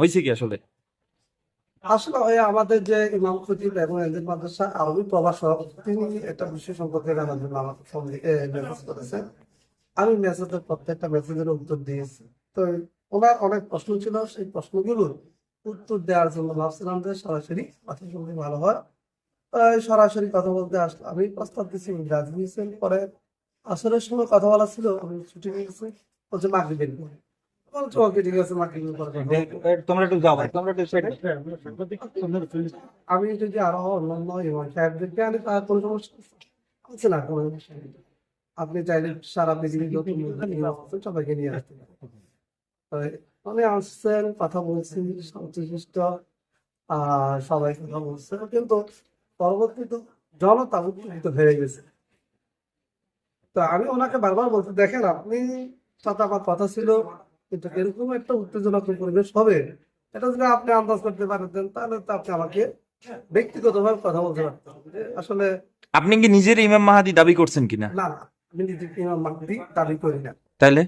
হয়েছে কি আসলে? আসলে ওই আমাদের যে ইমাম খতিব এবং এদের মাদ্রাসা আরবি প্রভাষক তিনি একটা বিষয় সম্পর্কে জন্য আমাকে ফোন মেসেজ করেছেন। আমি মেসেজের প্রত্যেকটা মেসেজের উত্তর দিয়েছি। তো ওনার অনেক প্রশ্ন ছিল, সেই প্রশ্নগুলোর উত্তর দেওয়ার জন্য ভাবছিলাম যে সরাসরি কথা বলতে ভালো হয়। সরাসরি কথা বলতে আসলে আমি প্রস্তাব দিচ্ছি রাজি পরে আসরের সময় কথা বলা ছিল, আমি ছুটি নিয়েছি, বলছে মাগরিবের পরে তোমরা একটু যাও তোমরা একটু আমি যদি আরও অন্যান্য সাহেবদেরকে আনি তার কোনো সমস্যা আছে না কোনো আপনি চাইলে সারা পৃথিবীর যত সবাইকে নিয়ে আসতে পারেন। আসছেন কথা বলছি শান্তিশিষ্ট আর সবাই কথা বলছে। কিন্তু পরবর্তীতে জনতা উত্তেজিত হয়ে গেছে। তো আমি ওনাকে বারবার বলতে দেখেন আপনি সাথে আমার কথা ছিল কিন্তু এরকম একটা উত্তেজনাত্মক পরিবেশ হবে এটা যদি আপনি আন্দাজ করতে পারতেন তাহলে তো আপনি আমাকে ব্যক্তিগতভাবে কথা বলতে পারতেন। আসলে আপনি কি নিজের ইমাম মাহাদি দাবি করছেন কিনা? না আমি নিজেকে ইমাম মাহদি দাবি করি না। তাইলে?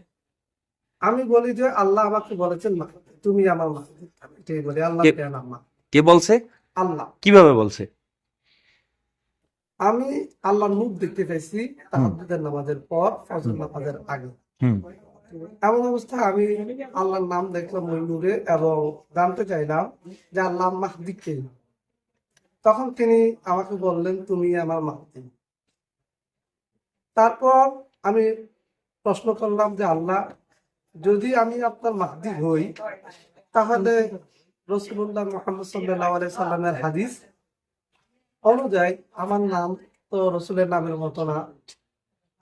আমি বলি যে আল্লাহ আমাকে বলেছেন মাহদি তুমি আমার মাহদি এটাই বলি আল্লাহ কে- বলছে? আল্লাহ। কীভাবে বলছে? আমি আল্লাহর মুখ দেখতে পেয়েছি তাহাজ্জুদের নামাজের পর ফজর নামাজের আগে। এমন অবস্থায় আমি আল্লাহর নাম দেখলাম ওই নূরে এবং জানতে চাইলাম যে আল্লাহ মাহদি কে? তখন তিনি আমাকে বললেন, তুমি আমার মাহদি। তারপর আমি প্রশ্ন করলাম যে, আল্লাহ, যদি আমি আপনার মাহদি হই, তাহলে রসুল্লাহ মোহাম্মদ সাল্লাহ আলাই সাল্লামের হাদিস অনুযায়ী আমার নাম তো রসুলের নামের মতো না।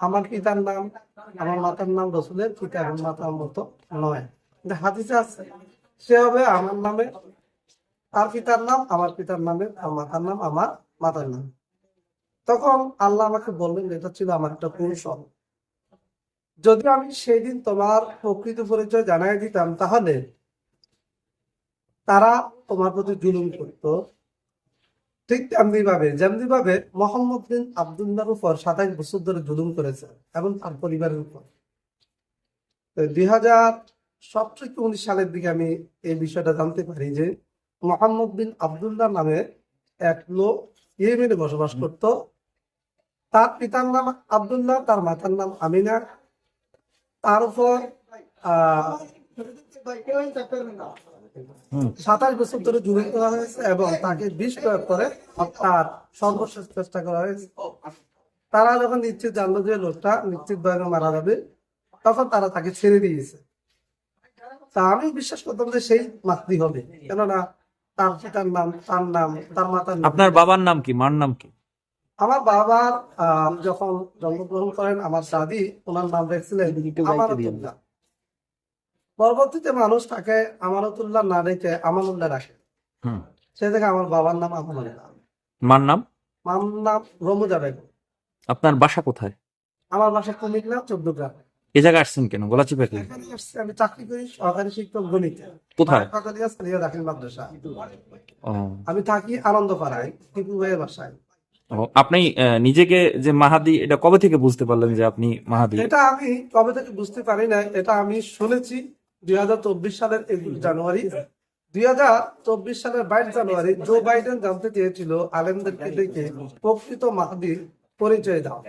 আমার পিতার নাম, আমার মাতার নাম রসুলের পিতা এবং মাতার মতো নয়। হাদিসে আছে। সে হবে আমার নামে, তার পিতার নাম, আমার পিতার নামে আর মাতার নাম, আমার মাতার নাম। তখন আল্লাহ আমাকে বললেন এটা ছিল আমার একটা কৌশল। যদি আমি সেই দিন তোমার প্রকৃত পরিচয় জানাই দিতাম, তাহলে তারা তোমার প্রতি জুলুম করতো। ঠিক তেমনি ভাবে যেমনি ভাবে মোহাম্মদ বিন আবদুল্লাহর উপর সাতাইশ বছর ধরে জুলুম করেছে এবং তার পরিবারের উপর। দুই হাজার সতেরো কি উনিশ সালের দিকে আমি এই বিষয়টা জানতে পারি যে মোহাম্মদ বিন আবদুল্লাহ নামে এক লোক ইয়েমেনে বসবাস করত। তার পিতার নাম আবদুল্লাহ তার মাতার নাম আমিনা। তার উপর আহ সাতাশ বছর ধরে জুলুম করা হয়েছে এবং তাকে বিষ প্রয়োগ করে তার সর্বশেষ চেষ্টা করা হয়েছে। তারা যখন নিশ্চিত জানলো যে লোকটা নিশ্চিত ভাবে মারা যাবে তখন তারা তাকে ছেড়ে দিয়েছে। তা আমি বিশ্বাস করতাম যে সেই মাতৃ হবে। কেননা তার পিতার নাম তার নাম তার মাতার নাম। আপনার বাবার নাম কি? মার নাম কি? আমার বাবার আহ, যখন জন্মগ্রহণ করেন আমার দাদি ওনার নাম রেখেছিলেন আমানতুল্লাহ। পরবর্তীতে মানুষ তাকে আমানতুল্লাহ না রেখে আমানুল্লাহ রাখে। সে থেকে আমার বাবার নাম আমানুল্লাহ মার নাম? মার নাম রমুজা বেগম। আপনার বাসা কোথায়? আমার বাসা কুমিল্লা চোদ্দ গ্রাম এ জায়গায় আসছেন কেন? গলাচিপা আমি চাকরি করি সহকারী শিক্ষক গণিতে। কোথায়? কাকালিয়া স্থানীয় দাখিল মাদ্রাসা। আমি থাকি আনন্দপাড়ায় টিপু ভাইয়ের বাসায়। আপনি নিজেকে যে মাহাদি এটা কবে থেকে বুঝতে পারলেন যে আপনি মাহাদি? এটা আমি কবে থেকে বুঝতে পারি না এটা আমি শুনেছি। দুই হাজার চব্বিশ সালের জানুয়ারি দুই হাজার চব্বিশ সালের বাইশ জানুয়ারি জো বাইডেন জানতে চেয়েছিল আলেমদেরকে ডেকে প্রকৃত মাহাদির পরিচয় দাও।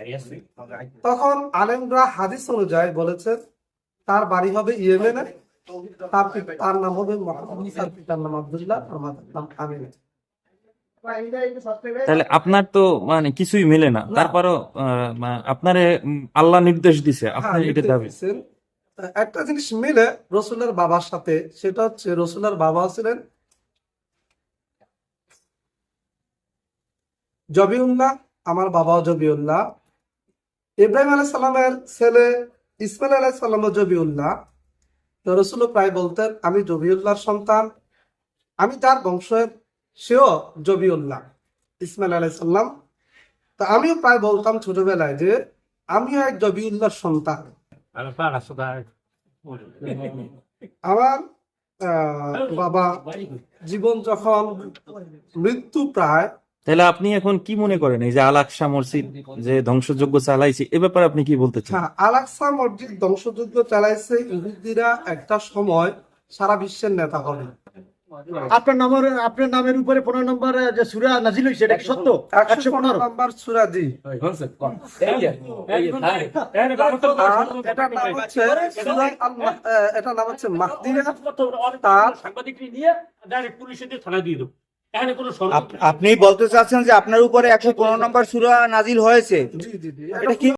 তখন আলেমরা হাদিস অনুযায়ী বলেছেন তার বাড়ি হবে ইয়েমেনে তার তার নাম হবে তার পিতার নাম আব্দুল্লাহ আর নাম আমিনা। তাহলে আপনার তো মানে কিছুই মেলে না। তারপরও আপনারে আল্লাহ নির্দেশ দিছে হ্যাঁ, আপনার এটা দাবি। একটা জিনিস মিলে রসুলের বাবার সাথে, সেটা হচ্ছে রসুলের বাবা ছিলেন জবিউল্লাহ, আমার বাবাও জবিউল্লাহ। ইব্রাহিম আলাহ সাল্লামের ছেলে ইসমাইল আলাহ সাল্লাম জবিউল্লাহ। তো রসুল প্রায় বলতেন, আমি জবিউল্লাহর সন্তান, আমি তার বংশের, সেও জবিউল্লাহ, ইসমাইল আলাহ সাল্লাম তা আমিও প্রায় বলতাম ছোটবেলায় যে, আমিও এক জবিউল্লাহর সন্তান। আমার বাবা জীবন যখন মৃত্যু প্রায় তাহলে আপনি এখন কি মনে করেন? এই যে আলাকসা মসজিদ যে ধ্বংসযজ্ঞ চালাইছে এ ব্যাপারে আপনি কি বলতে চান? আলাকসা আলাক্সা মসজিদ ধ্বংসযজ্ঞ চালাইছে ইহুদিরা একটা সময় সারা বিশ্বের নেতা হবে আপনার নামের আপনার নামের উপরে পনেরো নম্বর যে সুরা নাজিল হয়েছে এটা কি সত্য একশো পনেরো নাম্বার সুরা জি এটার নাম হচ্ছে তার আপনি বলতে চাচ্ছেন যে আপনার উপরে একশো পনেরো নম্বর সুরা নাজিল হয়েছে জি জি জি এটা কি